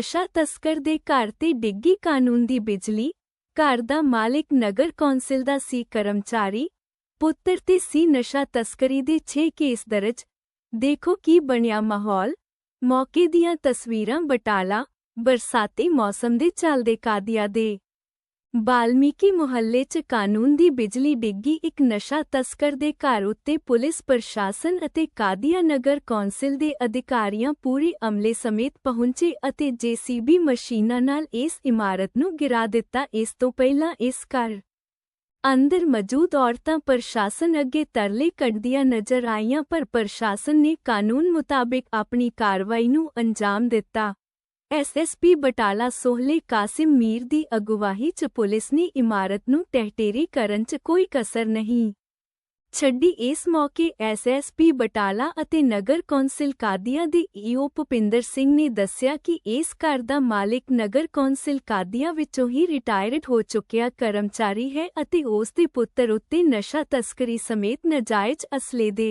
ਨਸ਼ਾ ਤਸਕਰ ਦੇ ਘਰ ਤੇ ਡਿੱਗੀ ਕਾਨੂੰਨ ਦੀ ਬਿਜਲੀ, ਘਰ ਦਾ ਮਾਲਕ ਨਗਰ ਕੌਂਸਲ ਦਾ ਸੀ ਕਰਮਚਾਰੀ, ਪੁੱਤਰ ਤੇ ਸੀ ਨਸ਼ਾ ਤਸਕਰੀ ਦੇ 6 ਕੇਸ ਦਰਜ। ਦੇਖੋ ਕੀ ਬਣਿਆ ਮਾਹੌਲ। ਮੌਕੇ ਦੀਆਂ ਤਸਵੀਰਾਂ ਬਟਾਲਾ, ਬਰਸਾਤੀ ਮੌਸਮ ਦੇ ਚੱਲਦੇ ਕਾਦੀਆਂ ਦੇ। ਬਾਲਮੀਕੀ ਮੁਹੱਲੇ 'ਚ ਕਾਨੂੰਨ ਦੀ ਬਿਜਲੀ ਡਿੱਗੀ ਇੱਕ ਨਸ਼ਾ ਤਸਕਰ ਦੇ ਘਰ ਉੱਤੇ ਪੁਲਿਸ, ਪ੍ਰਸ਼ਾਸਨ ਅਤੇ ਕਾਦੀਆ ਨਗਰ ਕੌਂਸਲ ਦੇ ਅਧਿਕਾਰੀਆਂ ਪੂਰੀ ਅਮਲੇ ਸਮੇਤ ਪਹੁੰਚੇ ਅਤੇ ਜੀਸੀਬੀ ਮਸ਼ੀਨਾਂ ਨਾਲ ਇਸ ਇਮਾਰਤ ਨੂੰ ਗਿਰਾ ਦਿੱਤਾ। ਇਸ ਤੋਂ ਪਹਿਲਾਂ ਇਸ ਘਰ ਅੰਦਰ ਮੌਜੂਦ ਔਰਤਾਂ ਪ੍ਰਸ਼ਾਸਨ ਅੱਗੇ ਤਰਲੇ ਕੱਢਦੀਆਂ ਨਜ਼ਰ ਆਈਆਂ, ਪਰ ਪ੍ਰਸ਼ਾਸਨ ਨੇ ਕਾਨੂੰਨ ਮੁਤਾਬਿਕ ਆਪਣੀ ਕਾਰਵਾਈ ਨੂੰ ਅੰਜਾਮ ਦਿੱਤਾ। ਐਸਐਸਪੀ ਬਟਾਲਾ ਸੋਹਲੇ ਕਾਸਿਮ ਮੀਰ ਦੀ ਅਗਵਾਈ 'ਚ ਪੁਲਿਸ ਨੇ ਇਮਾਰਤ ਨੂੰ ਟਹਿਟੇਰੀ ਕਰਨ 'ਚ ਕੋਈ ਕਸਰ ਨਹੀਂ। ਛੱਡੀ ਇਸ ਮੌਕੇ ਐਸਐਸਪੀ ਬਟਾਲਾ ਅਤੇ ਨਗਰ ਕੌਂਸਲ ਕਾਦੀਆਂ ਦੇ ਈਓ ਭੁਪਿੰਦਰ ਸਿੰਘ ਨੇ ਦੱਸਿਆ ਕਿ ਇਸ ਘਰ ਦਾ ਮਾਲਕ ਨਗਰ ਕੌਂਸਲ ਕਾਦੀਆਂ ਵਿੱਚੋਂ ਹੀ ਰਿਟਾਇਰਡ ਹੋ ਚੁੱਕਿਆ ਕਰਮਚਾਰੀ ਹੈ ਅਤੇ ਉਸ ਦੇ ਪੁੱਤਰ ਉੱਤੇ ਨਸ਼ਾ ਤਸਕਰੀ ਸਮੇਤ ਨਜਾਇਜ਼ ਅਸਲੇ ਦੇ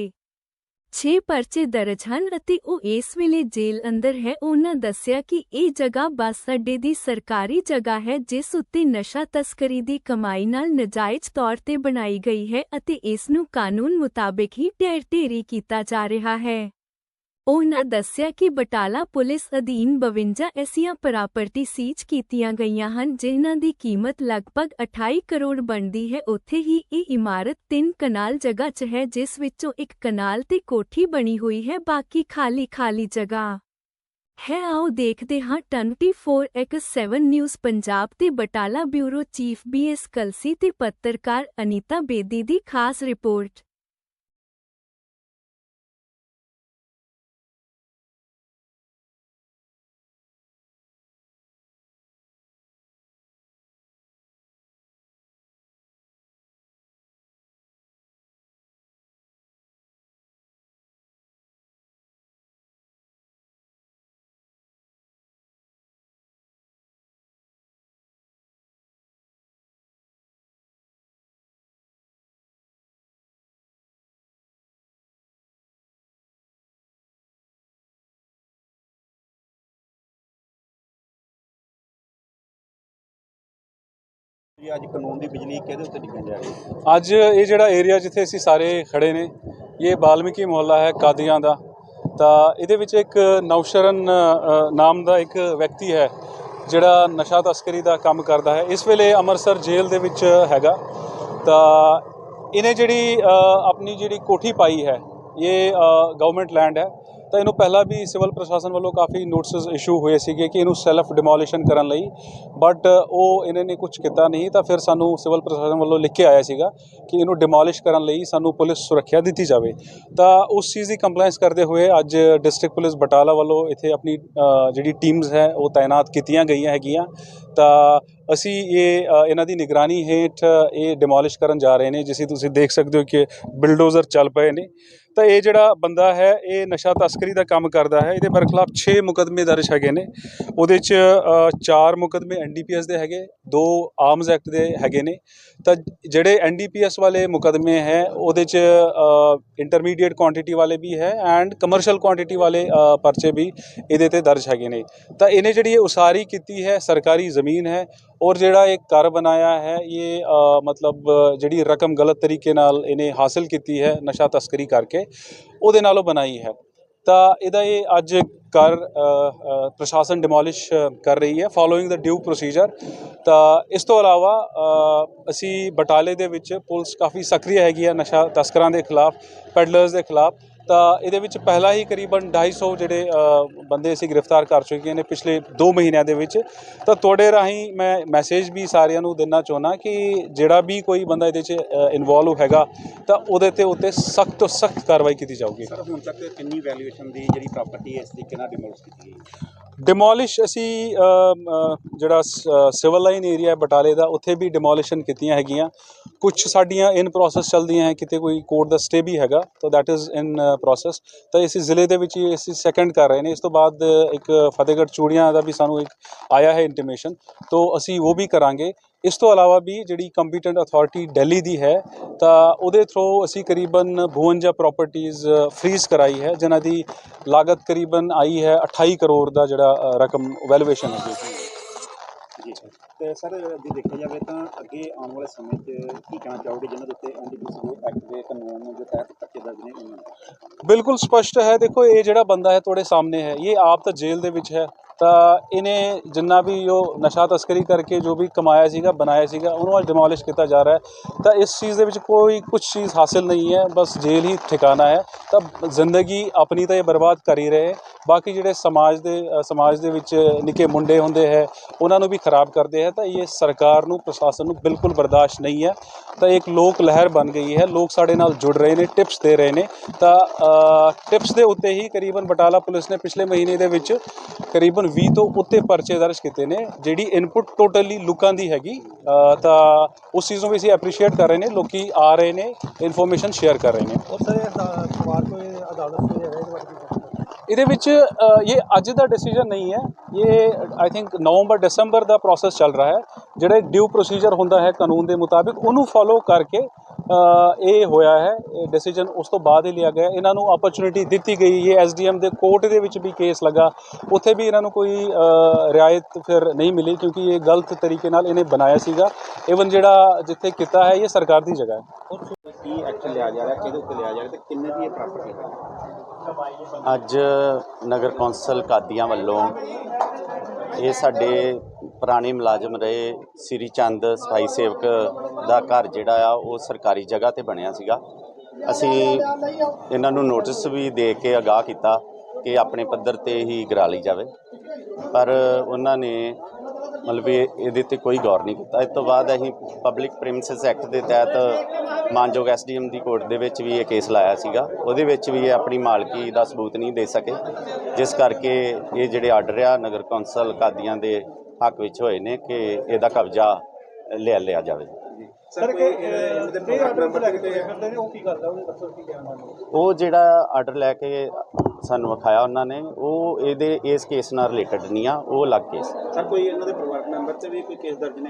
6 ਪਰਚੇ ਦਰਜ ਹਨ ਅਤੇ ਉਹ ਇਸ ਵੇਲੇ ਜੇਲ੍ਹ ਅੰਦਰ ਹੈ। ਉਹਨਾਂ ਦੱਸਿਆ ਕਿ ਇਹ ਜਗ੍ਹਾ ਬੱਸ ਅੱਡੇ ਦੀ ਸਰਕਾਰੀ ਜਗ੍ਹਾ ਹੈ, ਜਿਸ ਉੱਤੇ ਨਸ਼ਾ ਤਸਕਰੀ ਦੀ ਕਮਾਈ ਨਾਲ ਨਜਾਇਜ਼ ਤੌਰ ਤੇ ਬਣਾਈ ਗਈ ਹੈ ਅਤੇ ਇਸ ਨੂੰ ਕਾਨੂੰਨ ਮੁਤਾਬਿਕ ਹੀ ਢੇਰ ਢੇਰੀ ਕੀਤਾ ਜਾ ਰਿਹਾ ਹੈ। ਉਹਨਾਂ ਦੱਸਿਆ ਕਿ ਬਟਾਲਾ ਪੁਲਿਸ ਅਧੀਨ 52 ਐਸੀਆਂ ਪ੍ਰਾਪਰਟੀ ਸੀਜ਼ ਕੀਤੀਆਂ ਗਈਆਂ ਹਨ ਜਿਨ੍ਹਾਂ ਦੀ ਕੀਮਤ ਲਗਭਗ 28 ਕਰੋੜ ਬਣਦੀ ਹੈ। ਉੱਥੇ ਹੀ ਇਹ ਇਮਾਰਤ ਤਿੰਨ ਕਨਾਲ ਜਗ੍ਹਾ 'ਚ ਹੈ, ਜਿਸ ਵਿੱਚੋਂ ਇੱਕ ਕਨਾਲ ਤੇ ਕੋਠੀ ਬਣੀ ਹੋਈ ਹੈ। ਬਾਕੀ ਖਾਲੀ ਖਾਲੀ ਜਗ੍ਹਾ ਹੈ। ਆਓ ਦੇਖਦੇ ਹਾਂ। 24x7 ਨਿਊਜ਼ ਪੰਜਾਬ ਤੇ Batala bureau chief BS Kalsi ਤੇ ਪੱਤਰਕਾਰ ਅਨੀਤਾ ਬੇਦੀ ਦੀ ਖਾਸ ਰਿਪੋਰਟ। ਜੀ ਅੱਜ ਕਾਨੂੰਨ ਦੀ ਬਿਜਲੀ ਕਿਹਦੇ ਉੱਤੇ ਡਿੱਗਣ ਜਾ ਰਹੀ ਹੈ? ਅੱਜ ਇਹ ਜਿਹੜਾ ਏਰੀਆ ਜਿੱਥੇ ਅਸੀਂ ਸਾਰੇ ਖੜੇ ਨੇ, ਇਹ ਬਾਲਮੀਕੀ ਮੁਹੱਲਾ ਹੈ ਕਾਦੀਆਂ ਦਾ। ਤਾਂ ਇਹਦੇ ਵਿੱਚ ਇੱਕ ਨੌਸ਼ਰਨ ਨਾਮ ਦਾ ਇੱਕ ਵਿਅਕਤੀ ਹੈ, ਜਿਹੜਾ ਨਸ਼ਾ ਤਸਕਰੀ ਦਾ ਕੰਮ ਕਰਦਾ ਹੈ। ਇਸ ਵੇਲੇ ਅੰਮ੍ਰਿਤਸਰ ਜੇਲ੍ਹ ਦੇ ਵਿੱਚ ਹੈਗਾ। ਤਾਂ ਇਹਨੇ ਜਿਹੜੀ ਆਪਣੀ ਜਿਹੜੀ ਕੋਠੀ ਪਾਈ ਹੈ, ਇਹ ਗਵਰਨਮੈਂਟ ਲੈਂਡ ਹੈ। ਤਾਂ ਇਹਨੂੰ ਪਹਿਲਾਂ ਵੀ ਸਿਵਲ ਪ੍ਰਸ਼ਾਸਨ ਵੱਲੋਂ ਕਾਫੀ ਨੋਟਿਸਸ ਇਸ਼ੂ ਹੋਏ ਸੀਗੇ ਕਿ ਇਹਨੂੰ ਸੈਲਫ ਡਿਮੋਲੀਸ਼ਨ ਕਰਨ ਲਈ। ਬਟ ਉਹ ਇਹਨਾਂ ਨੇ ਕੁਝ ਕੀਤਾ ਨਹੀਂ, ਤਾਂ ਫਿਰ ਸਾਨੂੰ ਸਿਵਲ ਪ੍ਰਸ਼ਾਸਨ ਵੱਲੋਂ ਲਿਖ ਕੇ ਆਇਆ ਸੀਗਾ ਕਿ ਇਹਨੂੰ ਡਿਮੋਲਿਸ਼ ਕਰਨ ਲਈ ਸਾਨੂੰ ਪੁਲਿਸ ਸੁਰੱਖਿਆ ਦਿੱਤੀ ਜਾਵੇ। ਤਾਂ ਉਸ ਚੀਜ਼ ਦੀ ਕੰਪਲਾਈਂਸ ਕਰਦੇ ਹੋਏ ਅੱਜ ਡਿਸਟ੍ਰਿਕਟ ਪੁਲਿਸ ਬਟਾਲਾ ਵੱਲੋਂ ਇੱਥੇ ਆਪਣੀ ਜਿਹੜੀ ਟੀਮਸ ਹੈ, ਉਹ ਤਾਇਨਾਤ ਕੀਤੀਆਂ ਗਈਆਂ ਹੈਗੀਆਂ। ਤਾਂ ਅਸੀਂ ਇਹ ਇਹਨਾਂ ਦੀ ਨਿਗਰਾਨੀ ਹੇਠ ਇਹ ਡਿਮੋਲਿਸ਼ ਕਰਨ ਜਾ ਰਹੇ ਨੇ, ਜਿਸੇ ਤੁਸੀਂ ਦੇਖ ਸਕਦੇ ਹੋ ਕਿ ਬਿਲਡੋਜ਼ਰ ਚੱਲ ਪਏ ਨੇ। ਤਾਂ ਇਹ ਜਿਹੜਾ ਬੰਦਾ ਹੈ, ਇਹ ਨਸ਼ਾ ਤਸਕਰੀ ਦਾ ਕੰਮ ਕਰਦਾ ਹੈ। ਇਹਦੇ ਬਰਖਲਾਫ 6 ਮੁਕਦਮੇ ਦਰਜ ਹੈਗੇ ਨੇ। ਉਹਦੇ 'ਚ 4 ਮੁਕਦਮੇ ਐਨਡੀਪੀਐਸ ਦੇ ਹੈਗੇ। ਦੋ ਆਰਮਸ ਐਕਟ ਦੇ ਹੈਗੇ ਨੇ। ਤਾਂ ਜਿਹੜੇ ਐਨਡੀਪੀਐਸ ਵਾਲੇ ਮੁਕਦਮੇ ਹੈ, ਉਹਦੇ 'ਚ ਇੰਟਰਮੀਡੀਏਟ ਕੁਆਂਟੀਟੀ ਵਾਲੇ ਵੀ ਹੈ ਐਂਡ ਕਮਰਸ਼ੀਅਲ ਕੁਆਂਟੀਟੀ ਵਾਲੇ ਪਰਚੇ ਵੀ ਇਹਦੇ ਤੇ ਦਰਜ ਹੈਗੇ ਨੇ। ਤਾਂ ਇਹਨੇ ਜਿਹੜੀ ਇਹ ਉਸਾਰੀ ਕੀਤੀ ਹੈ, ਸਰਕਾਰੀ ਜ਼ਮੀਨ ਹੈ ਔਰ ਜਿਹੜਾ ਇਹ ਘਰ ਬਣਾਇਆ ਹੈ, ਇਹ ਮਤਲਬ ਜਿਹੜੀ ਰਕਮ ਗਲਤ ਤਰੀਕੇ ਨਾਲ ਇਹਨੇ ਹਾਸਲ ਕੀਤੀ ਹੈ, ਨਸ਼ਾ ਤਸਕਰੀ ਕਰਕੇ, ਉਹਦੇ ਨਾਲੋਂ ਬਣਾਈ ਹੈ। ਤਾਂ ਇਹਦਾ ਇਹ ਅੱਜ ਕਰ ਪ੍ਰਸ਼ਾਸਨ ਡਿਮੋਲਿਸ਼ ਕਰ ਰਹੀ ਹੈ ਫੋਲੋਇੰਗ ਦਾ ਡਿਊ ਪ੍ਰੋਸੀਜਰ ਤਾਂ ਇਸ ਤੋਂ ਇਲਾਵਾ ਅਸੀਂ ਬਟਾਲੇ ਦੇ ਵਿੱਚ ਪੁਲਿਸ ਕਾਫੀ ਸਕਰੀਅ ਹੈਗੀ ਹੈ ਨਸ਼ਾ ਤਸਕਰਾਂ ਦੇ ਖਿਲਾਫ ਪੈਡਲਰਸ ਦੇ ਖਿਲਾਫ ਤਾਂ ਇਹਦੇ ਵਿੱਚ ਪਹਿਲਾਂ ਹੀ ਕਰੀਬਨ 250 ਜਿਹੜੇ ਬੰਦੇ ਅਸੀਂ ਗ੍ਰਿਫਤਾਰ ਕਰ ਚੁੱਕੇ ਨੇ ਪਿਛਲੇ 2 ਮਹੀਨਿਆਂ ਦੇ ਵਿੱਚ। ਤਾਂ ਤੁਹਾਡੇ ਰਾਹੀਂ ਮੈਂ ਮੈਸੇਜ ਵੀ ਸਾਰਿਆਂ ਨੂੰ ਦੇਣਾ ਚਾਹੁੰਦਾ ਕਿ ਜਿਹੜਾ ਵੀ ਕੋਈ ਬੰਦਾ ਇਹਦੇ 'ਚ ਇਨਵੋਲਵ ਹੈਗਾ ਤਾਂ ਉਹਦੇ ਤੇ ਉੱਤੇ ਸਖਤ ਤੋਂ ਸਖਤ ਕਾਰਵਾਈ ਕੀਤੀ ਜਾਊਗੀ। ਸਰ ਹੁਣ ਤੱਕ ਕਿੰਨੀ ਵੈਲਿਊਏਸ਼ਨ ਦੀ ਜਿਹੜੀ ਪ੍ਰਾਪਰਟੀ ਹੈ ਇਸ ਤਰੀਕੇ ਨਾਲ ਡਿਮੋਲਿਸ਼ ਕੀਤੀ ਗਈ ਡਿਮੋਲਿਸ਼ ਅਸੀਂ ਜਿਹੜਾ ਸਿਵਲ ਲਾਈਨ ਏਰੀਆ ਹੈ ਬਟਾਲੇ ਦਾ ਉੱਥੇ ਵੀ ਡਿਮੋਲੀਸ਼ਨ ਕੀਤੀਆਂ ਹੈਗੀਆਂ। ਕੁਝ ਸਾਡੀਆਂ ਇਨ ਪ੍ਰੋਸੈਸ ਚੱਲਦੀਆਂ ਹੈ ਕਿਤੇ ਕੋਈ ਕੋਰਟ ਦਾ ਸਟੇ ਵੀ ਹੈਗਾ ਤਾਂ ਦੈਟ ਇਜ਼ ਇਨ ਪ੍ਰੋਸੈਸ ਤਾਂ ਇਸ ਜ਼ਿਲ੍ਹੇ ਦੇ ਵਿੱਚ ਹੀ ਅਸੀਂ ਸੈਕੰਡ ਕਰ ਰਹੇ ਨੇ। ਇਸ ਤੋਂ ਬਾਅਦ ਇੱਕ ਫਤਿਹਗੜ੍ਹ ਚੂੜੀਆਂ ਦਾ ਵੀ ਸਾਨੂੰ ਇੱਕ ਆਇਆ ਹੈ ਇੰਟੀਮੇਸ਼ਨ ਤੋਂ ਅਸੀਂ ਉਹ ਵੀ ਕਰਾਂਗੇ। ਇਸ ਤੋਂ ਇਲਾਵਾ ਵੀ ਜਿਹੜੀ ਕੰਪੀਟੈਂਟ ਅਥਾਰਟੀ ਦਿੱਲੀ ਦੀ ਹੈ, ਤਾਂ ਉਹਦੇ ਥਰੂ ਅਸੀਂ ਕਰੀਬਨ 52 ਪ੍ਰਾਪਰਟੀਆਂ ਫ੍ਰੀਜ਼ ਕਰਾਈ ਹੈ। ਜਿਨ੍ਹਾਂ ਦੀ ਲਾਗਤ ਕਰੀਬਨ ਆਈ ਹੈ 28 ਕਰੋੜ ਦਾ ਜਿਹੜਾ ਰਕਮ ਵੈਲੂਏਸ਼ਨ ਹੈ। ਜੀ ਤੇ ਸਰ ਜੇ ਦੇਖਿਆ ਜਾਵੇ ਤਾਂ ਅੱਗੇ ਆਉਣ ਵਾਲੇ ਸਮੇਂ 'ਚ ਕੀ ਕਹਿਣਾ ਚਾਹੋਗੇ ਜਿਨ੍ਹਾਂ ਦੇ ਉੱਤੇ ਐਨਡੀਪੀਸੀ ਐਕਟ ਦੇ ਕਾਨੂੰਨ ਦੇ ਤਹਿਤ ਪਰਚੇ ਦਰਜ ਨੇ? ਉਹਨਾਂ ਬਿਲਕੁਲ ਸਪਸ਼ਟ ਹੈ। ਦੇਖੋ ਇਹ ਜਿਹੜਾ ਬੰਦਾ ਹੈ ਤੁਹਾਡੇ ਸਾਹਮਣੇ ਹੈ ਇਹ ਆਪ ਤਾਂ ਜੇਲ੍ਹ ਦੇ ਵਿੱਚ ਹੈ। ਤਾਂ ਇਹਨੇ ਜਿੰਨਾ ਵੀ ਉਹ ਨਸ਼ਾ ਤਸਕਰੀ ਕਰਕੇ ਜੋ ਵੀ ਕਮਾਇਆ ਸੀਗਾ, ਬਣਾਇਆ ਸੀਗਾ, ਉਹਨੂੰ ਅੱਜ ਡਿਮੋਲਿਸ਼ ਕੀਤਾ ਜਾ ਰਿਹਾ ਤਾਂ ਇਸ ਚੀਜ਼ ਦੇ ਵਿੱਚ ਕੋਈ ਕੁਝ ਚੀਜ਼ ਹਾਸਿਲ ਨਹੀਂ ਹੈ, ਬਸ ਜੇਲ੍ਹ ਹੀ ਠਿਕਾਣਾ ਹੈ। ਤਾਂ ਜ਼ਿੰਦਗੀ ਆਪਣੀ ਤਾਂ ਇਹ ਬਰਬਾਦ ਕਰ ਹੀ ਰਹੇ। ਬਾਕੀ ਜਿਹੜੇ ਸਮਾਜ ਦੇ ਸਮਾਜ ਦੇ ਵਿੱਚ ਨਿੱਕੇ ਮੁੰਡੇ ਹੁੰਦੇ ਹੈ, ਉਹਨਾਂ ਨੂੰ ਵੀ ਖਰਾਬ ਕਰਦੇ ਹੈ। ਤਾਂ ਇਹ ਸਰਕਾਰ ਨੂੰ, ਪ੍ਰਸ਼ਾਸਨ ਨੂੰ ਬਿਲਕੁਲ ਬਰਦਾਸ਼ਤ ਨਹੀਂ ਹੈ। ਤਾਂ ਇੱਕ ਲੋਕ ਲਹਿਰ ਬਣ ਗਈ ਹੈ। ਲੋਕ ਸਾਡੇ ਨਾਲ ਜੁੜ ਰਹੇ ਨੇ, ਟਿਪਸ ਦੇ ਰਹੇ ਨੇ। ਤਾਂ ਟਿਪਸ ਦੇ ਉੱਤੇ ਹੀ ਕਰੀਬਨ ਬਟਾਲਾ ਪੁਲਿਸ ਨੇ ਪਿਛਲੇ ਮਹੀਨੇ ਦੇ ਵਿੱਚ ਕਰੀਬਨ 20 ਤੋਂ ਉੱਤੇ ਪਰਚੇ ਦਰਜ ਕੀਤੇ ਨੇ ਜਿਹੜੀ ਇਨਪੁਟ ਟੋਟਲੀ ਲੋਕਾਂ ਦੀ ਹੈਗੀ ਤਾਂ ਉਸ ਚੀਜ਼ ਨੂੰ ਵੀ ਅਸੀਂ ਐਪਰੀਸ਼ੀਏਟ ਕਰ ਰਹੇ ਨੇ ਲੋਕੀ ਆ ਰਹੇ ਨੇ ਇਨਫੋਰਮੇਸ਼ਨ ਸ਼ੇਅਰ ਕਰ ਰਹੇ ਨੇ। ਇਹਦੇ ਵਿੱਚ ਇਹ ਅੱਜ ਦਾ ਡਿਸੀਜਨ ਨਹੀਂ ਹੈ ਇਹ I think November December the process ਚੱਲ ਰਿਹਾ ਹੈ ਜਿਹੜੇ ਡਿਊ ਪ੍ਰੋਸੀਜਰ ਹੁੰਦਾ ਹੈ ਕਾਨੂੰਨ ਦੇ ਮੁਤਾਬਿਕ ਉਹਨੂੰ ਫਾਲੋ ਕਰਕੇ ਇਹ ਹੋਇਆ ਹੈ ਇਹ ਡਿਸੀਜਨ ਉਸ ਤੋਂ ਬਾਅਦ ਹੀ ਲਿਆ ਗਿਆ ਇਹਨਾਂ ਨੂੰ ਆਪਰਚੁਨਿਟੀ ਦਿੱਤੀ ਗਈ ਇਹ ਐਸਡੀਐਮ ਦੇ ਕੋਰਟ ਦੇ ਵਿੱਚ ਵੀ ਕੇਸ ਲੱਗਾ। ਉੱਥੇ ਵੀ ਇਹਨਾਂ ਨੂੰ ਕੋਈ ਰਿਆਇਤ ਫਿਰ ਨਹੀਂ ਮਿਲੀ ਕਿਉਂਕਿ ਇਹ ਗਲਤ ਤਰੀਕੇ ਨਾਲ ਇਹਨੇ ਬਣਾਇਆ ਸੀਗਾ। ਇਵਨ ਜਿਹੜਾ ਜਿੱਥੇ ਕੀਤਾ ਹੈ ਇਹ ਸਰਕਾਰ ਦੀ ਜਗ੍ਹਾ ਹੈ। ਕੀ ਐਕਸ਼ਨ ਲਿਆ ਜਾ ਰਿਹਾ? ਕਿਹਦੇ ਉੱਤੇ ਲਿਆ ਜਾ ਰਿਹਾ ਤੇ ਕਿੰਨੇ ਦੀ ਇਹ ਪ੍ਰਾਪਰਟੀ ਹੈ? ਅੱਜ ਨਗਰ ਕੌਂਸਲ ਕਾਦੀਆਂ ਵੱਲੋਂ ਇਹ ਸਾਡੇ ਪੁਰਾਣੇ ਮੁਲਾਜ਼ਮ ਰਹੇ। ਸ੍ਰੀ ਚੰਦ ਸਫ਼ਾਈ ਸੇਵਕ ਦਾ ਘਰ ਜਿਹੜਾ ਆ, ਉਹ ਸਰਕਾਰੀ ਜਗ੍ਹਾ ਤੇ ਬਣਿਆ ਸੀਗਾ। ਅਸੀਂ ਇਹਨਾਂ ਨੂੰ ਨੋਟਿਸ ਵੀ ਦੇ ਕੇ ਅਗਾਹ ਕੀਤਾ ਕਿ ਆਪਣੇ ਪੱਧਰ ਤੇ ਹੀ ਗਰਾ ਲਈ ਜਾਵੇ। ਪਰ ਉਹਨਾਂ ਨੇ ਮਤਲਬ ਵੀ ਇਹਦੇ ਤੇ ਕੋਈ ਗੌਰ ਨਹੀਂ ਕੀਤਾ। ਇਸ ਤੋਂ ਬਾਅਦ ਅਸੀਂ ਪਬਲਿਕ ਪ੍ਰੀਮਿਸਿਸ ਐਕਟ ਦੇ ਤਹਿਤ ਮਾਨਯੋਗ ਐਸਡੀਐਮ ਦੀ ਕੋਰਟ ਦੇ ਵਿੱਚ ਵੀ ਇਹ ਕੇਸ ਲਾਇਆ ਸੀਗਾ। ਉਹਦੇ ਵਿੱਚ ਵੀ ਇਹ ਆਪਣੀ ਮਾਲਕੀ ਦਾ ਸਬੂਤ ਨਹੀਂ ਦੇ ਸਕੇ। ਜਿਸ ਕਰਕੇ ਇਹ ਜਿਹੜੇ ਆਰਡਰ ਆ, ਨਗਰ ਕੌਂਸਲ ਕਾਦੀਆਂ ਦੇ ਹੱਕ ਵਿੱਚ ਹੋਏ ਨੇ ਕਿ ਇਹਦਾ ਕਬਜ਼ਾ ਲੈ ਲਿਆ ਜਾਵੇ। ਉਹ ਜਿਹੜਾ ਆਰਡਰ ਲੈ ਕੇ ਸਾਨੂੰ ਵਿਖਾਇਆ ਉਹਨਾਂ ਨੇ ਉਹ ਇਹਦੇ ਇਸ ਕੇਸ ਨਾਲ ਰਿਲੇਟਡ ਨਹੀਂ ਆ ਉਹ ਅਲੱਗ ਕੇਸ ਸਰ ਕੋਈ ਇਹਨਾਂ ਦੇ ਪਰਿਵਾਰਕ ਮੈਂਬਰ ਤੇ ਵੀ ਕੋਈ ਕੇਸ ਦਰਜ ਨੇ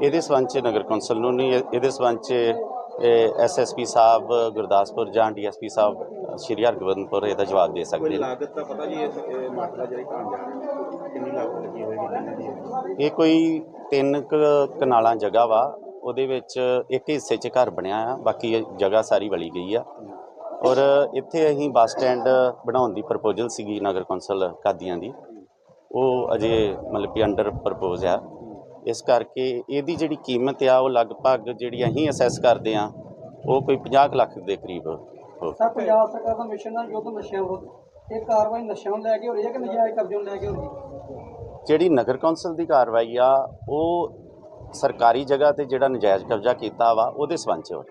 ਇਹਦੇ ਸਬੰਧ ਨਗਰ ਕੌਂਸਲ ਨੂੰ ਨਹੀਂ ਇਹਦੇ ਸਬੰਧ ਚ ਐਸਐਸਪੀ ਸਾਹਿਬ ਗੁਰਦਾਸਪੁਰ ਜਾਂ ਡੀਐਸਪੀ ਸਾਹਿਬ ਸ਼੍ਰੀ ਹਰਗੋਬਿੰਦਪੁਰ ਇਹਦਾ ਜਵਾਬ ਦੇ ਸਕਦੇ ਨੇ। ਲਾਗਤ ਤਾਂ ਪਤਾ ਜੀ ਇਹ ਮਾਤਰਾ ਜਿਹੜੀ ਕਾਂਡ ਜਾ ਰਹੀ ਹੈ? ਕਿੰਨੀ ਲਾਗਤ ਲੱਗੀ ਹੋਏਗੀ ਕਿੰਨੇ ਦੀ ਹੈ। ਇਹ ਕੋਈ ਤਿੰਨ ਕੁ ਕਨਾਲਾਂ ਜਗ੍ਹਾ ਵਾ, ਉਹਦੇ ਵਿੱਚ ਇੱਕ ਹਿੱਸੇ 'ਚ ਘਰ ਬਣਿਆ ਆ, ਬਾਕੀ ਇਹ ਜਗ੍ਹਾ ਸਾਰੀ ਵਲੀ ਗਈ ਆ। ਔਰ ਇੱਥੇ ਅਸੀਂ ਬੱਸ ਸਟੈਂਡ ਬਣਾਉਣ ਦੀ ਪ੍ਰਪੋਜ਼ਲ ਸੀਗੀ ਨਗਰ ਕੌਂਸਲ ਕਾਦੀਆਂ ਦੀ। ਉਹ ਅਜੇ ਮਤਲਬ ਕਿ ਅੰਡਰ ਪ੍ਰਪੋਜ਼ ਆ। ਇਸ ਕਰਕੇ ਇਹਦੀ ਜਿਹੜੀ ਕੀਮਤ ਆ, ਉਹ ਲਗਭਗ ਜਿਹੜੀ ਅਸੀਂ ਅਸੈਸ ਕਰਦੇ ਆ, ਉਹ ਕੋਈ 50 ਕੁ ਲੱਖ ਦੇ ਕਰੀਬ ਹੋ ਸਰ, ਪੰਜਾਬ ਸਰਕਾਰ ਦਾ ਮਿਸ਼ਨ ਨਾਲ ਯੁੱਧ ਨਸ਼ਿਆਂ ਵਿਰੁੱਧ ਇਹ ਕਾਰਵਾਈ ਨਸ਼ਿਆਂ ਨੂੰ ਲੈ ਕੇ ਹੋ ਰਹੀ ਹੈ ਕਿ ਨਜਾਇਜ਼ ਕਬਜ਼ੇ ਨੂੰ ਲੈ ਕੇ ਹੋ ਰਹੀ ਹੈ? ਜਿਹੜੀ ਨਗਰ ਕੌਂਸਲ ਦੀ ਕਾਰਵਾਈ ਆ, ਉਹ ਸਰਕਾਰੀ ਜਗ੍ਹਾ ਤੇ ਜਿਹੜਾ ਨਜਾਇਜ਼ ਕਬਜ਼ਾ ਕੀਤਾ ਵਾ, ਉਹਦੇ ਸੰਬੰਧ 'ਚ ਹੋ